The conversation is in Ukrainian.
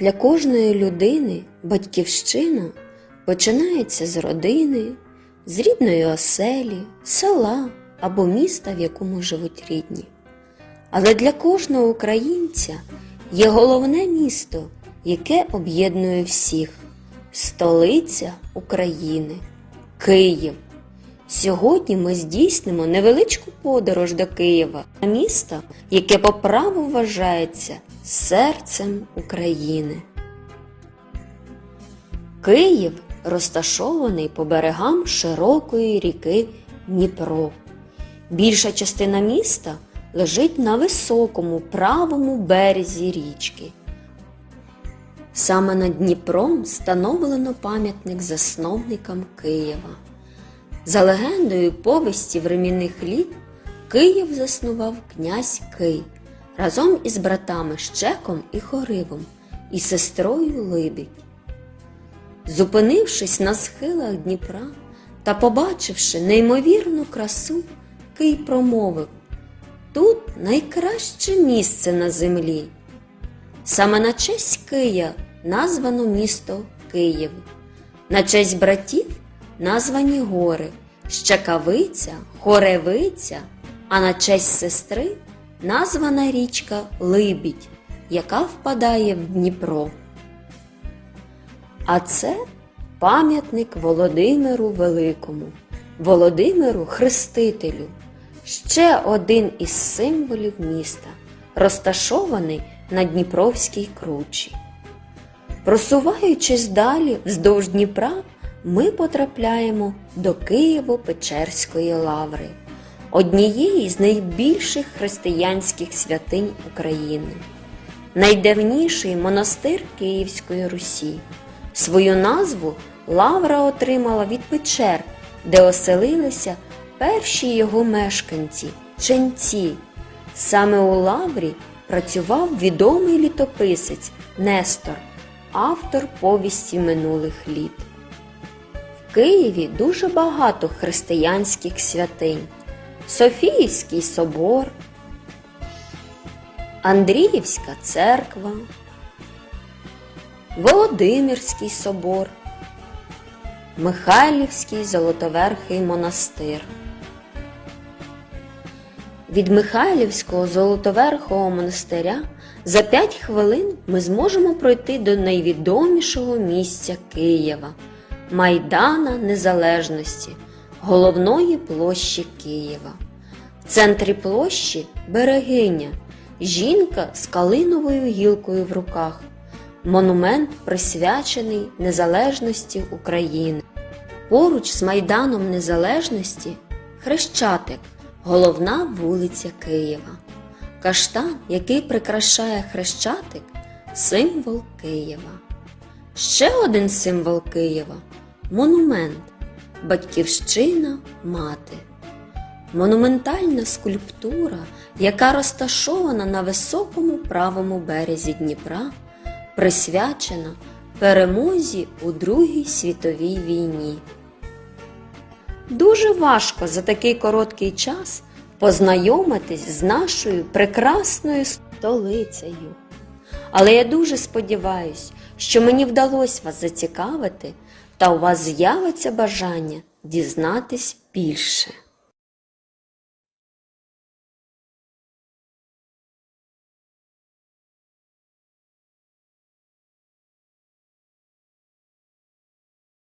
Для кожної людини батьківщина починається з родини, з рідної оселі, села або міста, в якому живуть рідні. Але для кожного українця є головне місто, яке об'єднує всіх столиця України Київ. Сьогодні ми здійснимо невеличку подорож до Києва, міста, яке по праву вважається серцем України. Київ розташований по берегам широкої ріки Дніпро. Більша частина міста лежить на високому правому березі річки. Саме над Дніпром встановлено пам'ятник засновникам Києва. За легендою повісті времінних літ Київ заснував князь Кий разом із братами Щеком і Хоривом і сестрою Либідь. Зупинившись на схилах Дніпра та побачивши неймовірну красу, Кий промовив Тут найкраще місце на землі. Саме на честь Кия названо місто Київ, на честь братів названі гори Щекавиця, Хоревиця, а на честь сестри названа річка Либідь, яка впадає в Дніпро. А це пам'ятник Володимиру Великому, Володимиру Хрестителю, ще один із символів міста, розташований на Дніпровській кручі. Просуваючись далі вздовж Дніпра, ми потрапляємо до Києво-Печерської лаври, однієї з найбільших християнських святинь України, найдавніший монастир Київської Русі. Свою назву лавра отримала від печер, де оселилися перші його мешканці ченці. Саме у лаврі працював відомий літописець Нестор, автор повісті минулих літ. Києві дуже багато християнських святинь. Софіївський собор, Андріївська церква, Володимирський собор, Михайлівський Золотоверхий монастир. Від Михайлівського Золотоверхого монастиря за 5 хвилин ми зможемо пройти до найвідомішого місця Києва Майдана Незалежності, головної площі Києва. В центрі площі берегиня, жінка з калиновою гілкою в руках. Монумент присвячений незалежності України. Поруч з Майданом Незалежності Хрещатик, головна вулиця Києва. Каштан, який прикрашає Хрещатик, символ Києва. Ще один символ Києва монумент Батьківщина Мати. Монументальна скульптура, яка розташована на високому правому березі Дніпра, присвячена перемозі у Другій світовій війні. Дуже важко за такий короткий час познайомитись з нашою прекрасною столицею. Але я дуже сподіваюся, що мені вдалося вас зацікавити та у вас з'явиться бажання дізнатись більше.